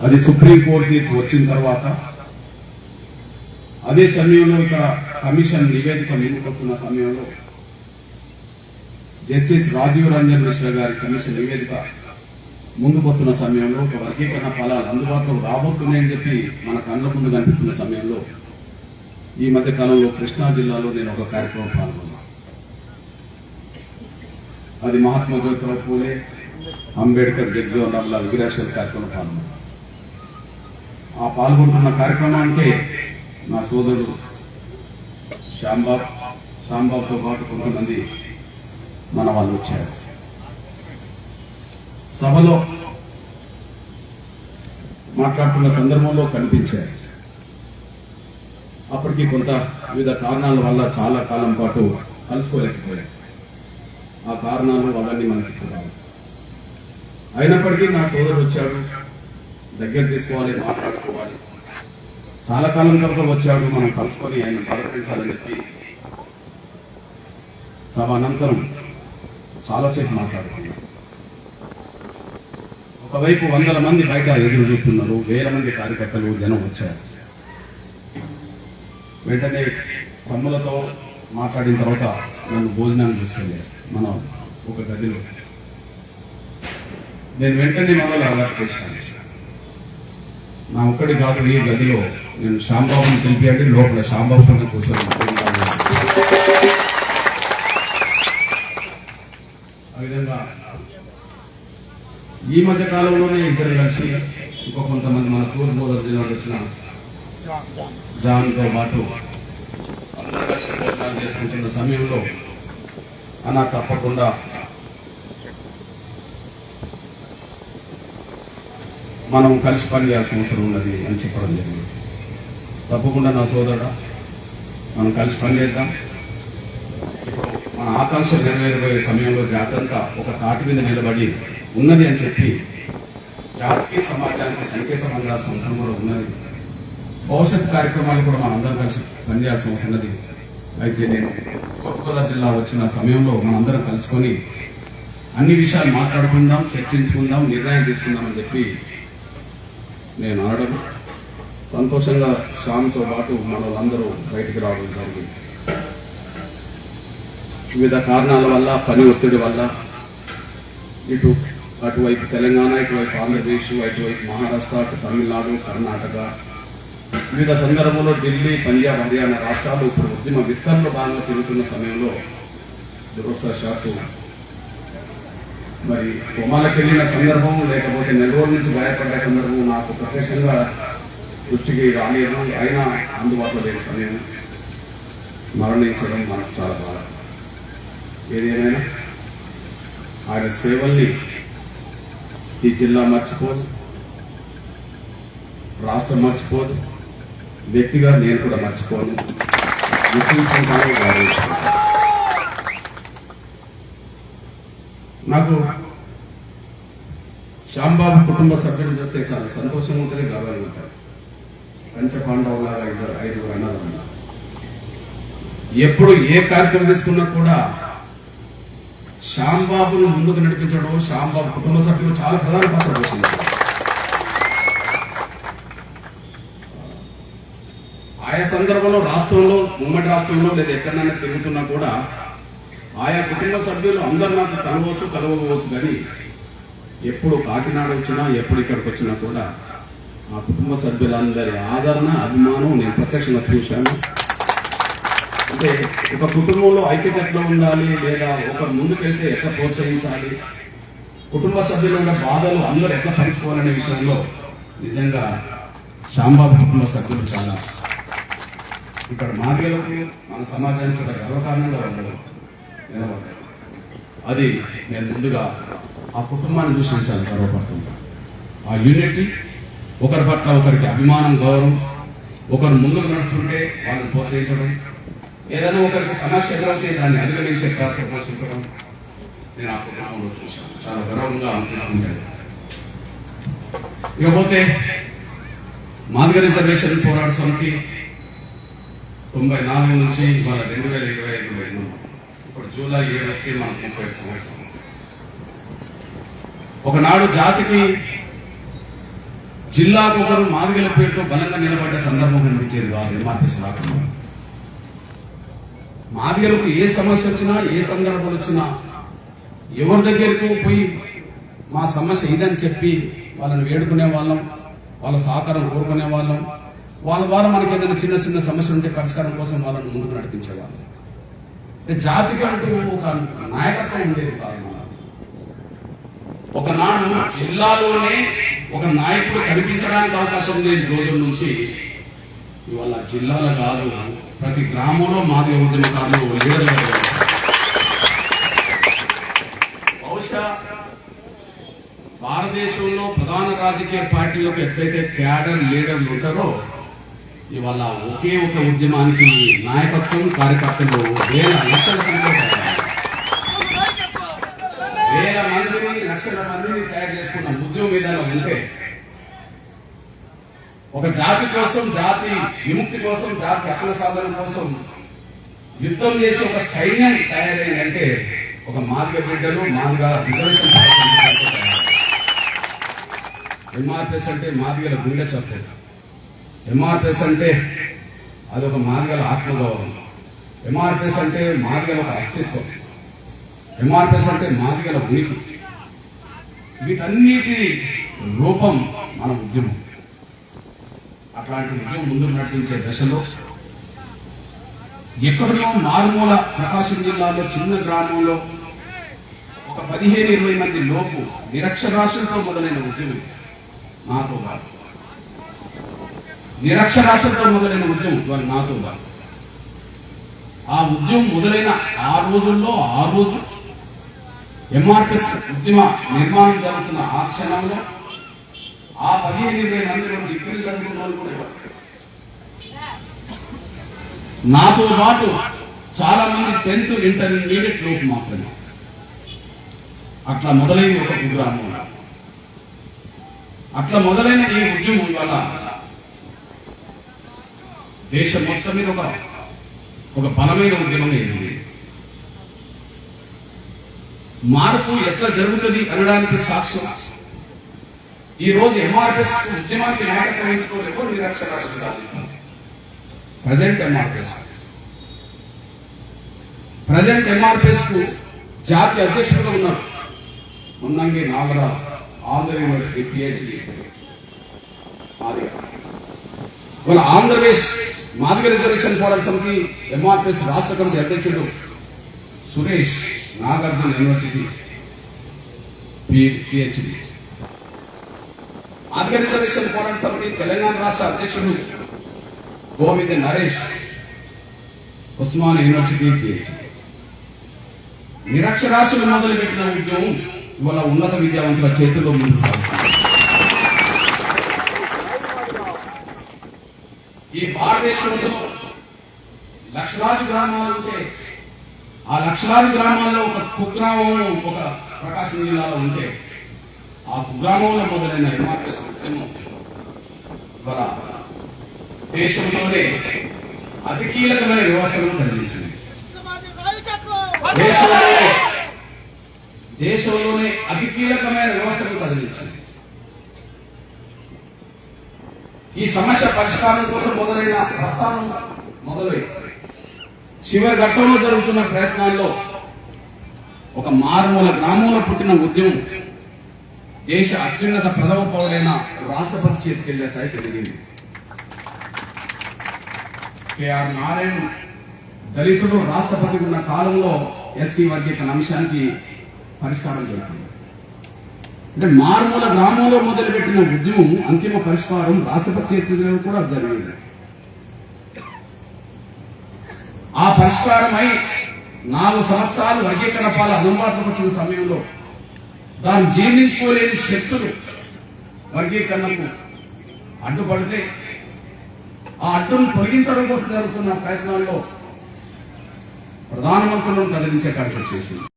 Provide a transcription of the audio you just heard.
అది సుప్రీంకోర్టు తీర్పు వచ్చిన తర్వాత అదే సమయంలో ఇక్కడ కమిషన్ నివేదిక ముందుకొస్తున్న సమయంలో జస్టిస్ రాజీవ్ రంజన్ మిశ్రా గారి కమిషన్ నివేదిక ముందుకొస్తున్న సమయంలో ఒక వర్గీకరణ ఫలాలు అందుబాటులో రాబోతున్నాయని చెప్పి మన కళ్ళ ముందు కనిపిస్తున్న సమయంలో ఈ మధ్య కాలంలో కృష్ణా జిల్లాలో నేను ఒక కార్యక్రమం పాల్గొన్నాను అది మహాత్మా జ్యోతిరావు పూలే అంబేద్కర్ జగ్జీవన్ రామ్లా విగ్రహాశల కార్యక్రమం పాల్గొన్నాను ఆ పాల్గొంటున్న కార్యక్రమానికి నా సోదరుడు శ్యాంబాబ్ శ్యాంబాబుతో పాటు కొంతమంది మన వాళ్ళు వచ్చారు. సభలో మాట్లాడుతున్న సందర్భంలో కనిపించారు. అప్పటికి కొంత వివిధ కారణాల వల్ల చాలా కాలం పాటు కలుసుకోలేకపోయారు. ఆ కారణాలు అవన్నీ మనకి అయినప్పటికీ నా సోదరుడు వచ్చాడు. దగ్గర తీసుకోవాలి మాట్లాడుకోవాలి. చాలా కాలం తర్వాత వచ్చాడు మనం కలుసుకొని ఆయన పలకరించాలని చెప్పి. సభ అనంతరం చాలాసేపు మాట్లాడుకున్నాం. ఒకవైపు వందల మంది బయట ఎదురు చూస్తున్నారు వేల మంది కార్యకర్తలు జనం వచ్చారు. వెంటనే తమ్ములతో మాట్లాడిన తర్వాత నన్ను భోజనాన్ని తీసుకెళ్ళారు మనం ఒక గదిలో. నేను వెంటనే మమ్మల్ని అలర్ట్ చేశాను. నా ఒక్కడి కాదు ఈ గదిలో నేను శాంబాబుని పిలిపియండి లోపల శాంబాబుని కూర్చొని ఆ విధంగా ఈ మధ్య కాలంలోనే ఇద్దరు కలిసి ఇంకో కొంతమంది మన తూర్పు గోదావరి జిల్లాలో వచ్చిన జాన్తో పాటు అందరూ కలిసి భోజనాలు చేసుకుంటున్న సమయంలో అన్న తప్పకుండా మనం కలిసి పనిచేయాల్సిన అవసరం ఉన్నది అని చెప్పడం జరిగింది. తప్పకుండా నా సోదరుడు మనం కలిసి పనిచేద్దాం. మన ఆకాంక్ష నెరవేరబోయే సమయంలో జాతంతా ఒక తాటి మీద నిలబడి ఉన్నది అని చెప్పి జాతీయ సమాజానికి సంకేతంగా అందాల్సిన కూడా ఉన్నది. భవిష్యత్ కార్యక్రమాలు కూడా మనందరం అందరం కలిసి పనిచేయాల్సిన అవసరం ఉన్నది. అయితే నేను తూర్పుగోదావరి జిల్లా వచ్చిన సమయంలో మనందరం కలుసుకొని అన్ని విషయాలు మాట్లాడుకుందాం చర్చించుకుందాం నిర్ణయం తీసుకుందాం అని చెప్పి నేను అనడం సంతోషంగా శ్యామ్తో పాటు మనలందరూ బయటికి రావడం జరిగింది. వివిధ కారణాల వల్ల పని ఒత్తిడి వల్ల ఇటు అటువైపు తెలంగాణ ఇటువైపు ఆంధ్రప్రదేశ్ అటువైపు మహారాష్ట్ర అటు తమిళనాడు కర్ణాటక. వివిధ సందర్భంలో ఢిల్లీ పంజాబ్ హర్యానా రాష్ట్రాలు ఇప్పుడు ఉద్యమ విస్తరణలో భాగంగా తిరుగుతున్న సమయంలో దురదృష్టవశాత్తు మరి కొమాలకు వెళ్ళిన సందర్భం లేకపోతే నెల్లూరు నుంచి బయటపడ్డ సందర్భం నాకు ప్రత్యక్షంగా దృష్టికి రాలేదు. అయినా అందుబాటులో లేని సమయం మరణించడం మనకు చాలా బాధ. ఏదేమైనా ఆయన సేవల్ని ఈ జిల్లా మర్చిపోదు రాష్ట్రం మర్చిపోదు వ్యక్తిగా నేను కూడా మర్చిపోను. గుర్తించుకుంటాను నాకు శ్యాంబాబు కుటుంబ సభ్యులు చూస్తే చాలా. సంతోషంగా ఉంటుంది గర్వంగా ఉంటుంది పంచ పాండవులాగా ఐదు ఐదు అన్నారు ఎప్పుడు ఏ కార్యక్రమం తీసుకున్నా కూడా శ్యాంబాబును ముందుకు నడిపించడం శ్యాంబాబు కుటుంబ సభ్యులు చాలా ప్రధాన పాత్ర పోషించారు. ఆయా సందర్భంలో రాష్ట్రంలో ఉమ్మడి రాష్ట్రంలో లేదా ఎక్కడైనా తిరుగుతున్నా కూడా ఆయా కుటుంబ సభ్యులు అందరు నాకు కలవచ్చు కలవకపోవచ్చు కానీ ఎప్పుడు కాకినాడ వచ్చినా ఎప్పుడు ఇక్కడికి వచ్చినా కూడా ఆ కుటుంబ సభ్యులందరి ఆదరణ అభిమానం నేను ప్రత్యక్షంగా చూశాను. అంటే ఒక కుటుంబంలో ఐక్యత ఎట్లా ఉండాలి లేదా ఒక ముందుకెళ్తే ఎట్లా ప్రోత్సహించాలి? కుటుంబ సభ్యులు ఉన్న బాధలు అందరూ ఎట్లా పంచుకోవాలనే విషయంలో నిజంగా శాంబాబు కుటుంబ సభ్యులు చాలా. ఇక్కడ మార్గలకు మన సమాజానికి ఒక గర్వకారణంగా అది నేను ముందుగా ఆ కుటుంబాన్ని చూసిన చాలా గర్వపడుతుంటాను ఆ యూనిటీ ఒకరి పట్ల ఒకరికి అభిమానం గౌరవం ఒకరు ముందుకు నడుస్తుంటే వాళ్ళని ప్రోత్సహించడం ఏదైనా ఒకరికి సమస్య ఎదురైతే దాన్ని అధిగమించే పాత్ర నేను ఆ కుటుంబంలో చూశాను. చాలా గర్వంగా అనిపిస్తుంటాను ఇకపోతే మాదిగ రిజర్వేషన్ పోరాట సమితి తొంభై నాలుగు నుంచి ఇవాళ రెండు వేల ఇరవై ఐదు పోయినాం ఇప్పుడు జూలై ఏడుకి వస్తే మనకు ముప్పై ఐదు సంవత్సరం ఒకనాడు జాతికి జిల్లాకొకరు మాదిగల పేరుతో బలంగా నిలబడ్డ సందర్భం కనిపించేది కాదు ఎంఆర్పిఎస్ రాకుండా మాదిగలకు ఏ సమస్య వచ్చినా ఏ సందర్భాలు వచ్చినా ఎవరి దగ్గరకు పోయి మా సమస్య ఇదని చెప్పి వాళ్ళని వేడుకునే వాళ్ళం వాళ్ళ సహకారం కోరుకునే వాళ్ళం వాళ్ళ ద్వారా మనకి ఏదైనా చిన్న చిన్న సమస్య ఉంటే పరిష్కారం కోసం వాళ్ళని ముందుకు నడిపించేవాళ్ళం. జాతికి అంటూ ఒక నాయకత్వం ఉండేది కాదు ఒకనాడు జిల్లాలోనే ఒక నాయకుడు కనిపించడానికి అవకాశం లేని రోజుల నుంచి. ఇవాళ జిల్లాలో కాదు ప్రతి గ్రామంలో మాది ఉద్యమకారులు లీడర్లు బహుశా భారతదేశంలో ప్రధాన రాజకీయ పార్టీలకు ఎట్లయితే క్యాడర్ లీడర్లు ఉంటారో ఇవాళ ఒకే ఒక ఉద్యమానికి నాయకత్వం కార్యకర్తలు వేల లక్షల సంఖ్యలో వేల మందిని లక్షల మందిని తయారు చేసుకున్న ఉద్యమం ఏదైనా ఉంటే ఒక జాతి కోసం జాతి విముక్తి కోసం జాతి హక్కుల సాధన కోసం యుద్ధం చేసి ఒక సైన్యం తయారైందంటే ఒక మాదిగ బిడ్డలు మాదిగ రిజర్వేషన్ ఎంఆర్పిఎస్ అంటే మాదిగల గుండె చెప్పలేదు ఎంఆర్పిఎస్ అంటే అదొక మార్గల ఆత్మగౌరవం. ఎంఆర్పిఎస్ అంటే మార్గల ఒక అస్తిత్వం. ఎంఆర్పిఎస్ అంటే మాదిగల ఉనికి. వీటన్నిటి రూపం మన ఉద్యమం. అట్లాంటి ఉద్యమం ముందు నడిపించే దశలో ఎక్కడనో మారుమూల ప్రకాశం జిల్లాలో చిన్న గ్రామంలో ఒక పదిహేను ఇరవై మంది లోపు నిరక్షరాస్యులతో మొదలైన ఉద్యమం నాతో పాటు. నిరక్షరాస్యతో మొదలైన ఉద్యమం వాళ్ళు నాతో పాటు ఆ ఉద్యమం మొదలైన ఆ రోజుల్లో ఆ రోజు ఎంఆర్పిఎస్ ఉద్యమ నిర్మాణం జరుగుతున్న ఆ క్షణంలో ఆ పదిహేను ఇరవై మంది డిగ్రీలు చదువుకున్న వాళ్ళు కూడా నాతో పాటు చాలా మంది టెన్త్ ఇంటర్మీడియట్ లోపు మాత్రమే. అట్లా మొదలైంది ఒక ప్రోగ్రామ్. అట్లా మొదలైన ఈ ఉద్యమం వల్ల దేశం మొత్తం మీద ఒక ఒక బలమైన ఉద్యమం అయింది మార్పు ఎట్లా జరుగుతుంది అనడానికి సాక్ష్యం. ఈ రోజు ఎంఆర్ఎస్ ఉద్యమానికి నాయకత్వం వహించుకోవాలి నిరక్షరాస్యులు ప్రజెంట్ ఎంఆర్ఎస్ ప్రజెంట్ ఎంఆర్పిఎస్కు జాతీయ అధ్యక్షుడుగా ఉన్నారు. Munnangi Nagara Andhra university PhD Andhra Pradesh Madiga reservation పోరాట సమితి ఎంఆర్పిఎస్ రాష్ట్ర కమిటీ అధ్యక్షుడు Suresh Nagarjuna university PhD. Madiga reservation పోరాట సమితి తెలంగాణ రాష్ట్ర అధ్యక్షుడు గోవింద్ నరేష్ ఉస్మాన్ యూనివర్సిటీ పిహెచ్డి. నిరక్షరాస్యులు మొదలుపెట్టిన ఉద్యమం ఇవాళ ఉన్నత విద్యావంతుల చేతుల్లో ముందు సాగుతుంది. ఈ భారతదేశంలో లక్షలాది గ్రామాలు ఉంటే ఆ లక్షలాది గ్రామాల్లో ఒక కుగ్రామం ఒక ప్రకాశం జిల్లాలో ఉంటే ఆ కుగ్రామంలో మొదలైన ఎంఆర్ఎస్ ఉద్యమం ఇవాళ దేశంలోనే అతి కీలకమైన వ్యవస్థలను కదిలించింది దేశంలోనే దేశంలోనే అతి కీలకమైన వ్యవస్థను కదిలించింది ఈ సమస్య పరిష్కారం కోసం మొదలైన ప్రస్థానం మొదలై చివరి ఘట్టంలో జరుగుతున్న ప్రయత్నాల్లో ఒక మారుమూల గ్రామంలో పుట్టిన ఉద్యమం దేశ అత్యున్నత ప్రథమ పౌరుడైన రాష్ట్రపతి చేతికెళ్ళే స్థాయికి ఎదిగింది. కేఆర్ నారాయణ దళితుడు రాష్ట్రపతి ఉన్న కాలంలో ఎస్సీ వర్గీకరణ అంశానికి పరిష్కారం దొరికింది. అంటే మారుమూల గ్రామంలో మొదలుపెట్టిన ఉద్యమం అంతిమ పరిష్కారం రాష్ట్రపతి చేతిలో కూడా జరిగింది. ఆ పరిష్కారమై నాలుగు సంవత్సరాలు వర్గీకరణ పాల అందుబాటులోకి వచ్చిన సమయంలో దాన్ని జీర్ణించుకోలేని శక్తులు వర్గీకరణకు అడ్డుపడితే ఆ అడ్డును తొలగించడం కోసం జరుగుతున్న ప్రయత్నాల్లో ప్రధానమంత్రులను కదిలించే కార్యక్రమం చేసింది.